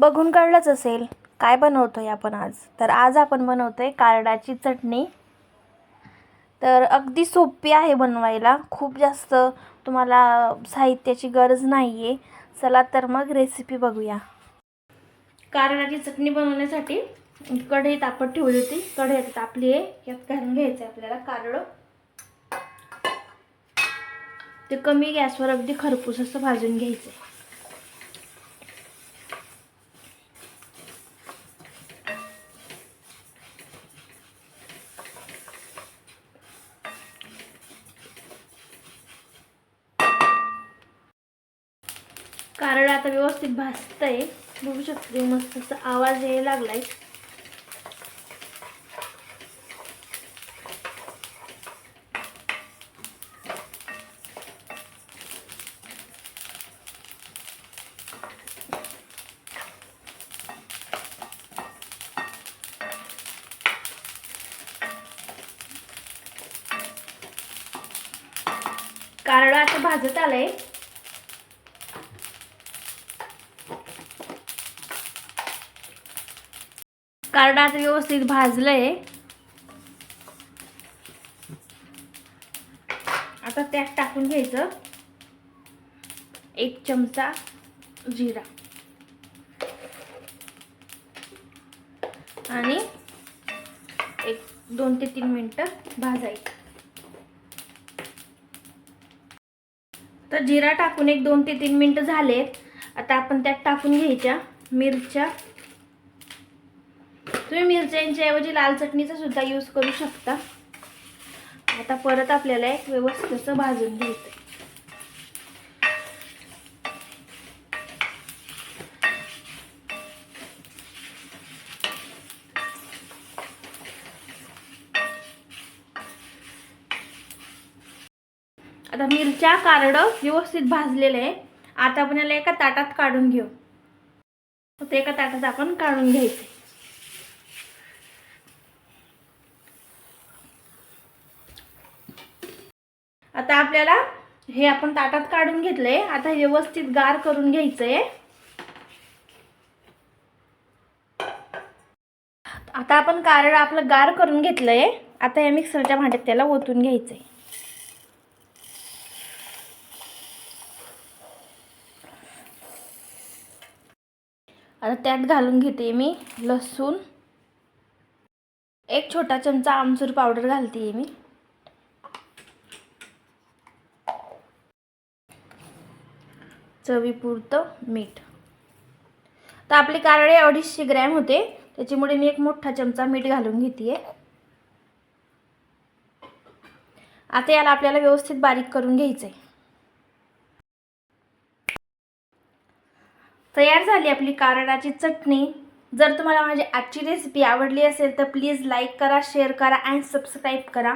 बघून कळलंच असेल. काय बनवतो आहे आपण आज? तर आज आपण बनवतो आहे कारडाची चटणी. तर अगदी सोपी आहे बनवायला. खूप जास्त तुम्हाला साहित्याची गरज नाही आहे चला तर मग रेसिपी बघूया. कारडाची चटणी बनवण्यासाठी कढई तापत ठेवली होती. कढई तापली आहे. यात घालून घ्यायचं आहे आपल्याला कारडं. ते कमी गॅसवर अगदी खरपूस असं भाजून घ्यायचं आहे कारण आता व्यवस्थित भाजतंय बघू शकते मस्त असा आवाज यायला लागलाय. कारडा आता भाजत आलंय. कारण आता व्यवस्थित भाजलंय. आता त्यात टाकून घ्यायचं. एक चमचा जिरा. आणि एक दोन ते तीन मिनटं भाजायचं. तर जिरा टाकून एक दोन ते तीन मिनटं झालेत. आता आपण त्यात टाकून घ्यायच्या मिरच्या. तुम्ही मिरच्यांच्या ऐवजी लाल चटणीचा सुद्धा यूज करू शकता. आता परत आपल्याला एक व्यवस्थित असं भाजून घ्यायचं आता मिरच्या कारडं व्यवस्थित भाजलेलं आहे. आता आपण याला एका ताटात काढून घेऊ. ते एका ताटात आपण काढून घ्यायचं आता आपल्याला हे आपण ताटात काढून घेतलंय आता हे व्यवस्थित गार करून घ्यायचंय. आता आपण कारळ आपलं गार करून घेतलंय. आता या मिक्सरच्या भांड्यात त्याला ओतून घ्यायचंय. आता त्यात घालून घेते मी लसूण. एक छोटा चमचा आमचूर पावडर घालते मी. चवीपुरतं मीठ. तर आपले कारळे अडीचशे ग्रॅम होते. त्याच्यामुळे मी एक मोठा चमचा मीठ घालून घेते आता याला आपल्याला व्यवस्थित बारीक करून घ्यायचं आहे तयार झाली आपली कारडाची चटणी. जर तुम्हाला माझी आजची रेसिपी आवडली असेल तर प्लीज लाईक करा शेअर करा अँड सबस्क्राईब करा.